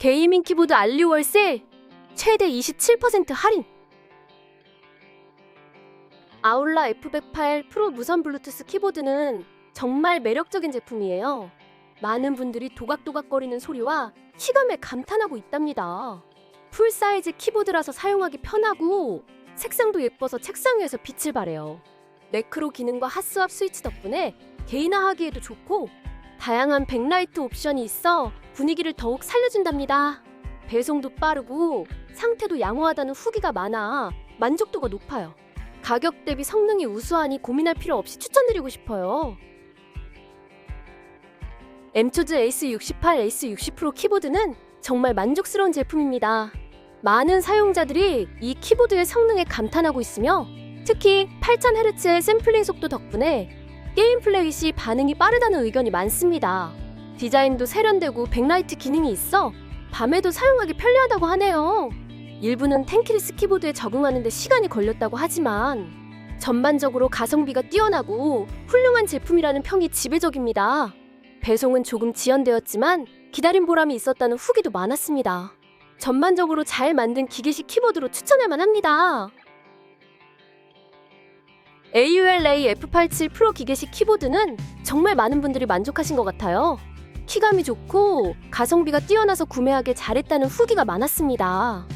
게이밍 키보드 알리월 세일 최대 27% 할인. 아울라 F108 프로 무선 블루투스 키보드는 정말 매력적인 제품이에요. 많은 분들이 도각도각거리는 소리와 키감에 감탄하고 있답니다. 풀 사이즈 키보드라서 사용하기 편하고 색상도 예뻐서 책상 위에서 빛을 발해요. 매크로 기능과 핫스왑 스위치 덕분에 개인화하기에도 좋고 다양한 백라이트 옵션이 있어 분위기를 더욱 살려준답니다. 배송도 빠르고 상태도 양호하다는 후기가 많아 만족도가 높아요. 가격 대비 성능이 우수하니 고민할 필요 없이 추천드리고 싶어요. 엠초즈 에이스 68, 에이스 60 프로 키보드는 정말 만족스러운 제품입니다. 많은 사용자들이 이 키보드의 성능에 감탄하고 있으며 특히 8000Hz의 샘플링 속도 덕분에 게임 플레이 시 반응이 빠르다는 의견이 많습니다. 디자인도 세련되고 백라이트 기능이 있어 밤에도 사용하기 편리하다고 하네요. 일부는 텐키리스 키보드에 적응하는 데 시간이 걸렸다고 하지만 전반적으로 가성비가 뛰어나고 훌륭한 제품이라는 평이 지배적입니다. 배송은 조금 지연되었지만 기다린 보람이 있었다는 후기도 많았습니다. 전반적으로 잘 만든 기계식 키보드로 추천할 만합니다. AULA F87 프로 기계식 키보드는 정말 많은 분들이 만족하신 것 같아요. 키감이 좋고 가성비가 뛰어나서 구매하길 잘했다는 후기가 많았습니다.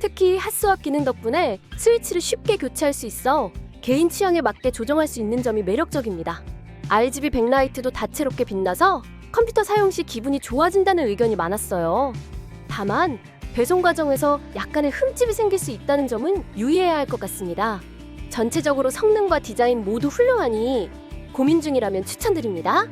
특히 핫스왑 기능 덕분에 스위치를 쉽게 교체할 수 있어 개인 취향에 맞게 조정할 수 있는 점이 매력적입니다. RGB 백라이트도 다채롭게 빛나서 컴퓨터 사용 시 기분이 좋아진다는 의견이 많았어요. 다만 배송 과정에서 약간의 흠집이 생길 수 있다는 점은 유의해야 할 것 같습니다. 전체적으로 성능과 디자인 모두 훌륭하니 고민 중이라면 추천드립니다.